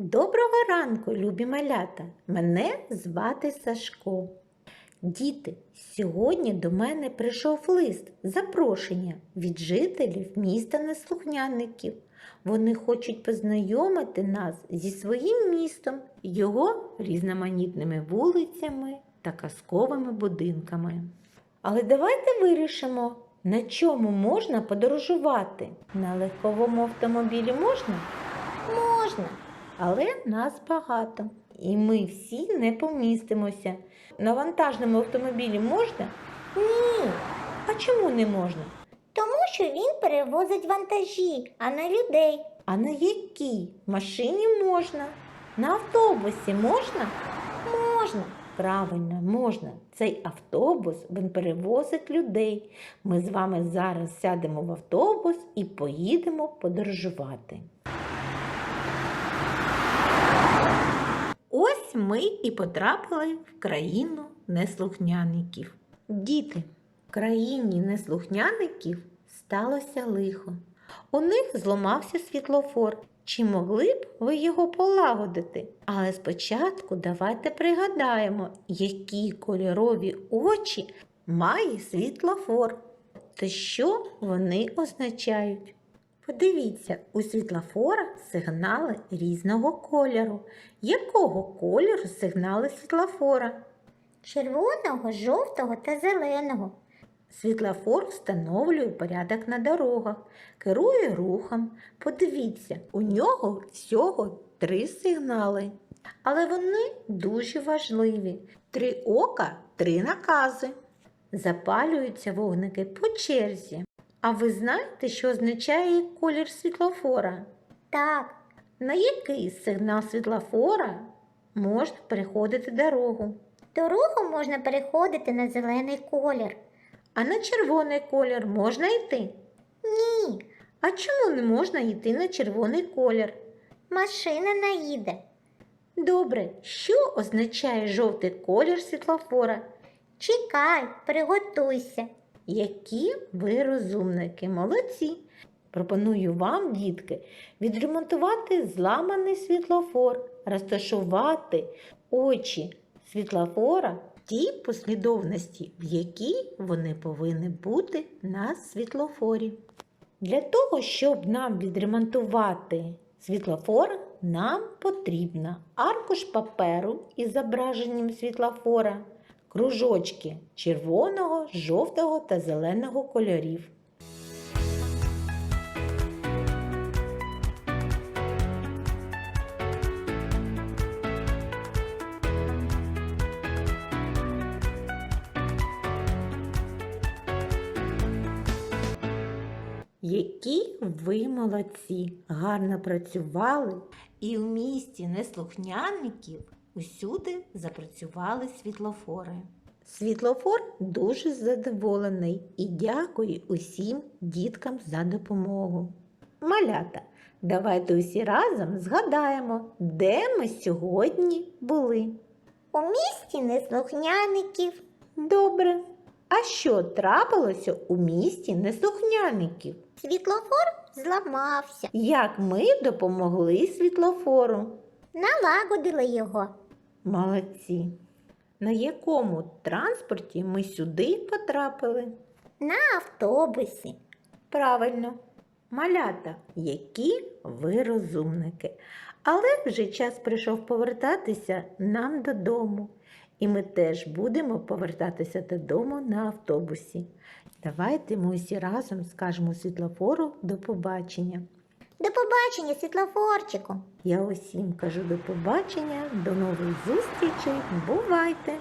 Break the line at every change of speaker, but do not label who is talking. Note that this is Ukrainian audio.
Доброго ранку, любі малята! Мене звати Сашко. Діти, сьогодні до мене прийшов лист запрошення від жителів міста Неслухняників. Вони хочуть познайомити нас зі своїм містом, його різноманітними вулицями та казковими будинками. Але давайте вирішимо, на чому можна подорожувати. На легковому автомобілі можна? Можна, але нас багато. І ми всі не помістимося. На вантажному автомобілі можна? Ні. А чому не можна?
Тому що він перевозить вантажі, а не людей.
А на якій машині можна? На автобусі можна?
Можна.
Правильно, можна. Цей автобус він перевозить людей. Ми з вами зараз сядемо в автобус і поїдемо подорожувати. Ми і потрапили в країну неслухняників. Діти, в країні неслухняників сталося лихо. У них зламався світлофор. Чи могли б ви його полагодити? Але спочатку давайте пригадаємо, які кольорові очі має світлофор та що вони означають. Подивіться, у світлофора сигнали різного кольору. Якого кольору сигнали світлофора?
Червоного, жовтого та зеленого.
Світлофор встановлює порядок на дорогах, керує рухом. Подивіться, у нього всього три сигнали. Але вони дуже важливі. Три ока, три накази. Запалюються вогники по черзі. А ви знаєте, що означає колір світлофора?
Так,
На який сигнал світлофора можна переходити дорогу?
дорогу можна переходити на зелений колір.
А на червоний колір можна йти?
Ні,
А чому не можна йти на червоний колір?
машина наїде.
Добре, що означає жовтий колір світлофора?
Чекай, приготуйся.
Які ви розумники, молодці! Пропоную вам, дітки, відремонтувати зламаний світлофор, розташувати очі світлофора в тій послідовності, в якій вони повинні бути на світлофорі. Для того, щоб нам відремонтувати світлофор, нам потрібно аркуш паперу із зображенням світлофора, кружочки червоного, жовтого та зеленого кольорів. Які ви молодці, гарно працювали, і в місті неслухняників усюди запрацювали світлофори. Світлофор дуже задоволений і дякує усім діткам за допомогу. Малята, давайте усі разом згадаємо, де ми сьогодні були.
У місті неслухняників.
Добре. А що трапилося у місті неслухняників?
Світлофор зламався.
Як ми допомогли світлофору?
Налагодили його.
Молодці. На якому транспорті ми сюди потрапили?
На автобусі.
Правильно, малята, які ви розумники. Але вже час прийшов повертатися нам додому. І ми теж будемо повертатися додому на автобусі. Давайте ми усі разом скажемо світлофору до побачення.
Побачення, світлофорчику.
Я усім кажу до побачення, до нових зустрічей. Бувайте!